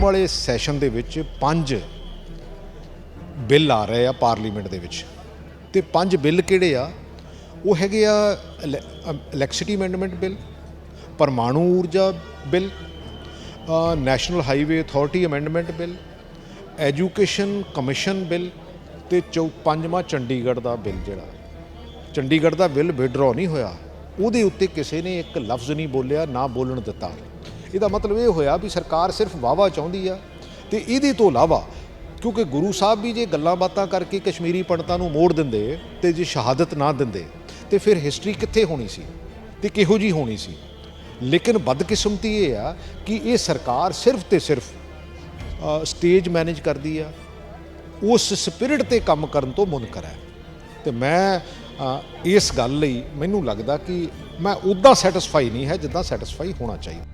ਵਾਲੇ ਸੈਸ਼ਨ ਦੇ ਵਿੱਚ ਪੰਜ ਬਿੱਲ ਆ ਰਹੇ ਆ ਪਾਰਲੀਮੈਂਟ ਦੇ ਵਿੱਚ। ਤੇ ਪੰਜ ਬਿੱਲ ਕਿਹੜੇ ਆ? ਉਹ ਹੈਗੇ ਆ ਇਲੈਕਟ੍ਰਿਸਿਟੀ ਅਮੈਂਡਮੈਂਟ ਬਿੱਲ, ਪਰਮਾਣੂ ਊਰਜਾ bill national highway authority amendment bill education commission bill ਤੇ ਚੌ, ਪੰਜਵਾਂ ਚੰਡੀਗੜ੍ਹ ਦਾ ਬਿੱਲ ਜਿਹੜਾ। ਚੰਡੀਗੜ੍ਹ ਦਾ ਬਿੱਲ ਵਿਡਰਾਅ ਨਹੀਂ ਹੋਇਆ। ਉਹਦੇ ਉੱਤੇ ਕਿਸੇ ਨੇ ਇੱਕ ਲਫ਼ਜ਼ ਨਹੀਂ ਬੋਲਿਆ, ਨਾ ਬੋਲਣ ਦਿੱਤਾ। ਇਹਦਾ ਮਤਲਬ ਇਹ ਹੋਇਆ ਵੀ ਸਰਕਾਰ ਸਿਰਫ ਵਾਵਾ ਚਾਹੁੰਦੀ ਆ ਤੇ ਇਹਦੇ ਤੋਂ ਇਲਾਵਾ ਕਿਉਂਕਿ ਗੁਰੂ ਸਾਹਿਬ ਵੀ ਜੇ ਗੱਲਾਂ ਬਾਤਾਂ ਕਰਕੇ ਕਸ਼ਮੀਰੀ ਪੰਡਤਾਂ ਨੂੰ ਮੋੜ ਦਿੰਦੇ ਤੇ ਜੇ ਸ਼ਹਾਦਤ ਨਾ ਦਿੰਦੇ, ਤੇ ਫਿਰ ਹਿਸਟਰੀ ਕਿੱਥੇ ਹੋਣੀ ਸੀ? ਤੇ ਕਿਹੋ ਜੀ ਹੋਣੀ ਸੀ? ਲੇਕਿਨ ਬਦਕਿਸਮਤੀ ਇਹ ਆ ਕਿ ਇਹ ਸਰਕਾਰ ਸਿਰਫ ਤੇ ਸਿਰਫ ਸਟੇਜ ਮੈਨੇਜ ਕਰਦੀ ਆ। ਉਸ ਸਪਿਰਿਟ ਤੇ ਕੰਮ ਕਰਨ ਤੋਂ ਮੁਨਕਰ ਹੈ। ਤੇ ਮੈਂ ਇਸ ਗੱਲ ਲਈ ਮੈਨੂੰ ਲੱਗਦਾ ਕਿ ਮੈਂ ਉਦਾਂ ਸੈਟੀਸਫਾਈ ਨਹੀਂ ਹੈ ਜਿੱਦਾਂ ਸੈਟੀਸਫਾਈ ਹੋਣਾ ਚਾਹੀਦਾ।